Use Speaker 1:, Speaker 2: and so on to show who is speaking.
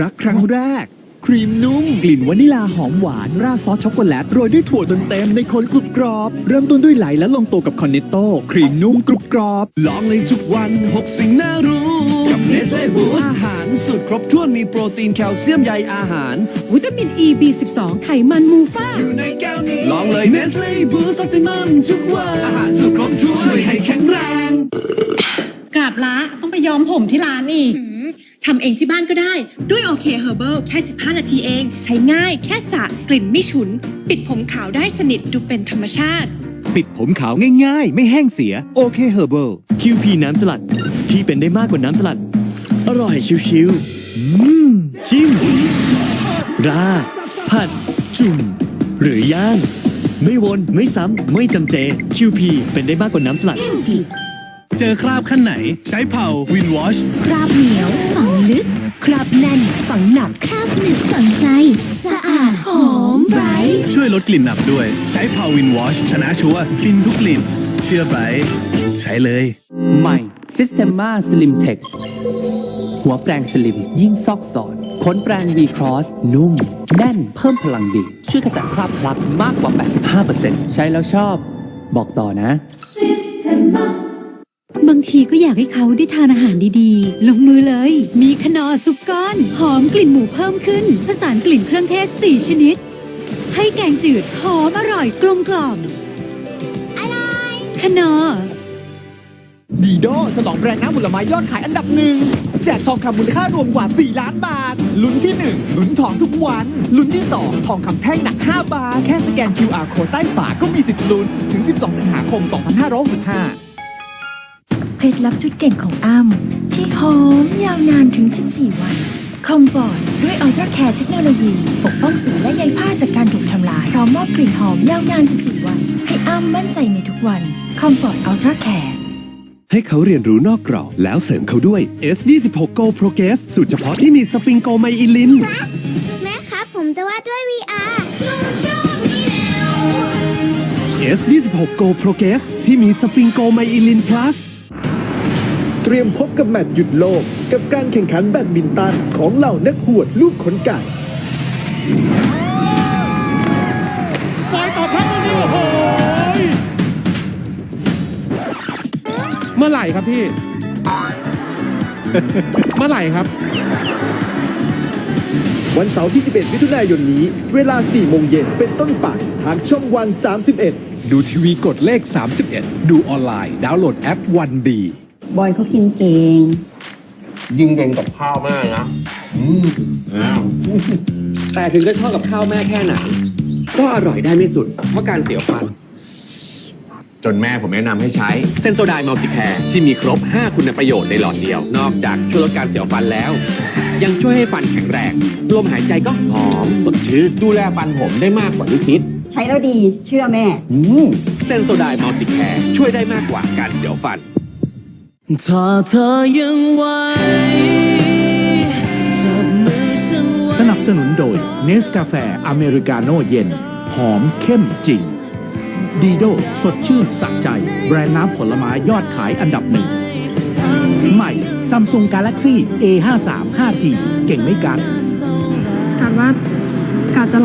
Speaker 1: รักครั้งแรก ครีมนุ่ม กลิ่นวานิลาหอมหวาน ราดซอสช็อกโกแลตโรยด้วยถั่วเต็มๆในคนกรุบกรอบ เริ่มต้นด้วยไหลและลงตัวกับคอนเนตโต้ครีมนุ่มกรุบกรอบ
Speaker 2: ลองเลยทุกวัน 6 สิ่งน่ารู้ กับเนสเล่บูสอาหารสุดครบถ้วนมีโปรตีนแคลเซียมใยอาหาร
Speaker 3: วิตามิน E B12 ไขมันมูฟ่า
Speaker 2: อยู่ในแก้วนี้ ลองเลยเนสเล่บูสออติมัมทุกวันอาหารสุดครบถ้วนช่วยให้แข็งแรง
Speaker 4: กราบละต้องไปย้อมผมที่ร้านอีก ทำเองที่บ้านก็ได้ ด้วยโอเคเฮอร์เบิลแค่ 15 นาทีเอง ใช้ง่ายแค่สระกลิ่นไม่ฉุน ปิดผมขาวได้สนิทดูเป็นธรรมชาติ
Speaker 1: ปิดผมขาวง่ายๆ ไม่แห้งเสียโอเคเฮอร์เบิล
Speaker 5: QP น้ำสลัด ที่เป็นได้มากกว่าน้ำสลัด อร่อยชิวๆอืมจิ้มราดผัด จุ่ม หรือย่าง ไม่วน ไม่ซ้ำ ไม่จำเจ QP เป็นได้มากกว่าน้ำสลัด
Speaker 2: เจอคราบขั้นไหน ใช้เผาวินวอช
Speaker 6: คราบเหนียวฝังลึก คราบแน่นฝังหนักคราบหนึบฝังใจ สะอาดหอมไร้
Speaker 2: ช่วยลดกลิ่นอับด้วย ใช้เผาวินวอชชนะชัวร์ฟินทุกกลิ่น เชื่อไบรท์ใช้เลย
Speaker 7: ใหม่ Systema Slim Tech หัวแปรงสลิมยิ่งซอกซอนขนแปรง V Cross นุ่ม แน่นเพิ่มพลังดี ช่วยขจัดคราบพลักมากกว่า 85%ใช้แล้วชอบ บอกต่อนะ
Speaker 3: บางทีก็อยากให้เขาได้ทานอาหารดีๆ ลงมือเลย มีขนอซุปก้อน หอมกลิ่นหมูเพิ่มขึ้น ผสานกลิ่นเครื่องเทศ 4 ชนิด ให้แกงจืดหอมอร่อยกลมกล่อมอร่อยขนอ
Speaker 1: ดีโดฉลองแบรนด์น้ำผลไม้ยอดขายอันดับหนึ่งแจกทองคำมูลค่ารวมกว่า 4 ล้านบาท ลุ้นที่ 1 ลุ้นทองทุกวัน ลุ้นที่ 2 ทองคำแท่งหนัก 5 บาท แค่สแกน QR โค้ดใต้ฝาก็มีสิทธิ์ลุ้น ถึง 12 สิงหาคม 2565
Speaker 6: ล็ดลับจุดเด่นของอ้ำที่หอมยาวนานถึง 14 วัน คอมฟอร์ตด้วยอัลตราแคร์เทคโนโลยี ปกป้องสีและใยผ้าจากการถูกทำลาย พร้อมมอบกลิ่นหอมยาวนาน 14 วัน ให้อ้ำมั่นใจในทุกวันคอมฟอร์ตอัลตราแคร์
Speaker 8: ให้เขาเรียนรู้นอกกรอบแล้วเสริมเขาด้วย S26 Go Progress สูตรเฉพาะที่มีสปริงโกไมอิลิน
Speaker 9: แม่ครับ ผมจะวาดด้วย VR
Speaker 8: S26 Go Progress ที่มีสปริงโกไมอิลิน plus
Speaker 10: เตรียมพบกับแมตช์หยุดโลก กับการแข่งขันแบดมินตันของเหล่านักหวดลูกขนไก่
Speaker 11: เมื่อไหร่ครับพี่ เมื่อไหร่ครับ
Speaker 10: วันเสาร์ที่ 11 มิถุนายนนี้ เวลา 4 โมงเย็นเป็นต้นไปทางช่องวัน 31
Speaker 12: ดูทีวีกดเลข 31 ดูออนไลน์ ดาวน์โหลดแอปวันดี
Speaker 13: บอยเขากินเก่ง
Speaker 14: ยิงเก่งกับข้าวมากนะ
Speaker 7: แต่ถึงจะชอบกับข้าวแม่แค่ไหน ก็อร่อยได้ไม่สุด เพราะการเสียวฟัน
Speaker 14: จนแม่ผมแนะนำให้ใช้เซนโซไดมัลติแคร์ที่มีครบ 5 คุณประโยชน์ในหลอดเดียว นอกจากช่วยลดการเสียวฟันแล้ว ยังช่วยให้ฟันแข็งแรง ลมหายใจก็หอมสดชื่นดูแลฟันผมได้มากกว่าที่คิด
Speaker 13: ใช้แล้วดีเชื่อแม่
Speaker 14: เซนโซไดมัลติแคร์ช่วยได้มากกว่าการเสียวฟัน
Speaker 5: ถ้าเธอยังไหวจับมือฉันไว้
Speaker 1: สนับสนุนโดยเนสกาแฟอเมริกาโน่เย็น หอมเข้มจริง ดีโดสดชื่นสะใจ แบรนด์น้ำผลไม้ยอดขายอันดับหนึ่ง ใหม่ Samsung Galaxy A53 5G เก่งไม่กัด
Speaker 3: การว่ากาจะ